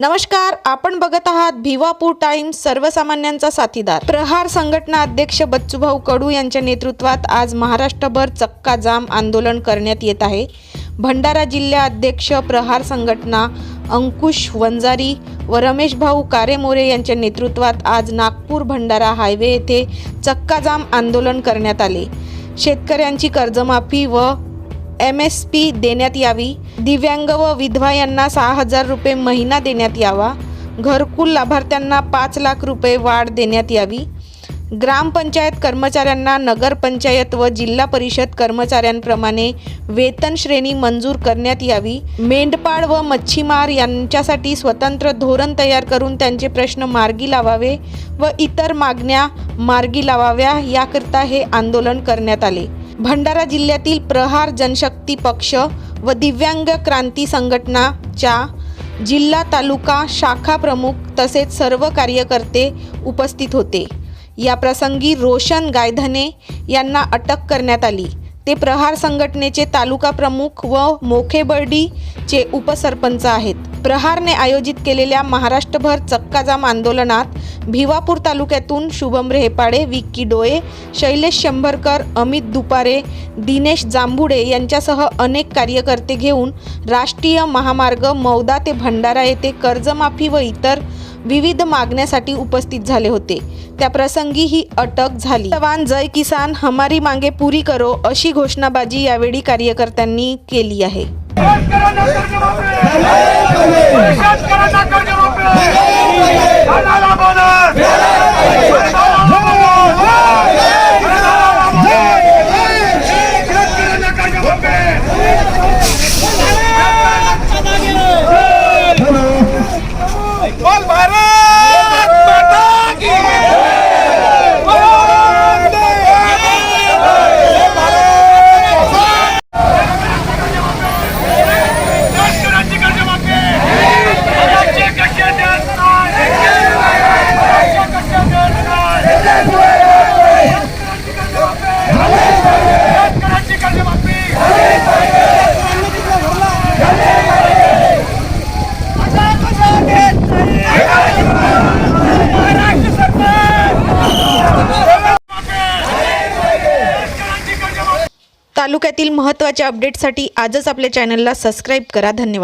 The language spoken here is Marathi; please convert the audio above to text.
नमस्कार आपण बघत आहात भिवापूर टाइम्स सर्वसामान्यांचा साथीदार. प्रहार संघटना अध्यक्ष बच्चूभाऊ कडू यांच्या नेतृत्वात आज महाराष्ट्रभर चक्का जाम आंदोलन करण्यात येत आहे. भंडारा जिल्हा अध्यक्ष प्रहार संघटना अंकुश वंजारी व रमेश भाऊ कारेमोरे यांच्या नेतृत्वात आज नागपूर भंडारा हायवे येथे चक्का जाम आंदोलन करण्यात आले. शेतकऱ्यांची कर्जमाफी व एम एस पी देण्यात यावी. दिव्यांग व विधवा यांना सहा हजार रुपये महिना देण्यात यावा. घरकुल लाभार्थ्यांना पाच लाख रुपये वाढ देण्यात यावी. ग्रामपंचायत कर्मचाऱ्यांना नगरपंचायत व जिल्हा परिषद कर्मचाऱ्यांप्रमाणे वेतन श्रेणी मंजूर करण्यात यावी. मेंढपाळ व मच्छीमार यांच्यासाठी स्वतंत्र धोरण तयार करून त्यांचे प्रश्न मार्गी लावावे व इतर मागण्या मार्गी लावाव्या याकरिता हे आंदोलन करण्यात आले. भंडारा जिल्ह्यातील प्रहार जनशक्ती पक्ष व दिव्यांग क्रांती संघटनाच्या जिल्हा तालुका शाखा प्रमुख तसेच सर्व कार्यकर्ते उपस्थित होते. या प्रसंगी रोशन गायधने यांना अटक करण्यात आली. ते प्रहार संघटनेचे तालुका प्रमुख व मोखेबर्डीचे उपसरपंच आहेत. प्रहारने आयोजित केलेल्या महाराष्ट्रभर चक्काजाम आंदोलनात भिवापूर तालुक्यातून शुभम रेहपाडे विक्की डोळे शैलेश शंभरकर अमित दुपारे दिनेश जांभुडे यांच्यासह अनेक कार्यकर्ते घेऊन राष्ट्रीय महामार्ग मौदा ते भंडारा येथे कर्जमाफी व इतर विविध मागण्यासाठी उपस्थित झाले होते. त्या प्रसंगी ही अटक झाली. जवान जय किसान हमारी मांगे पुरी करो अशी घोषणाबाजी यावेळी कार्यकर्त्यांनी केली आहे. शेतकऱ्यांना कर्जमाफी शेतकऱ्यांना कर्जमाफी तालुक्यातील महत्त्वाच्या अपडेटसाठी आजच आपल्या चॅनलला सबस्क्राईब करा. धन्यवाद.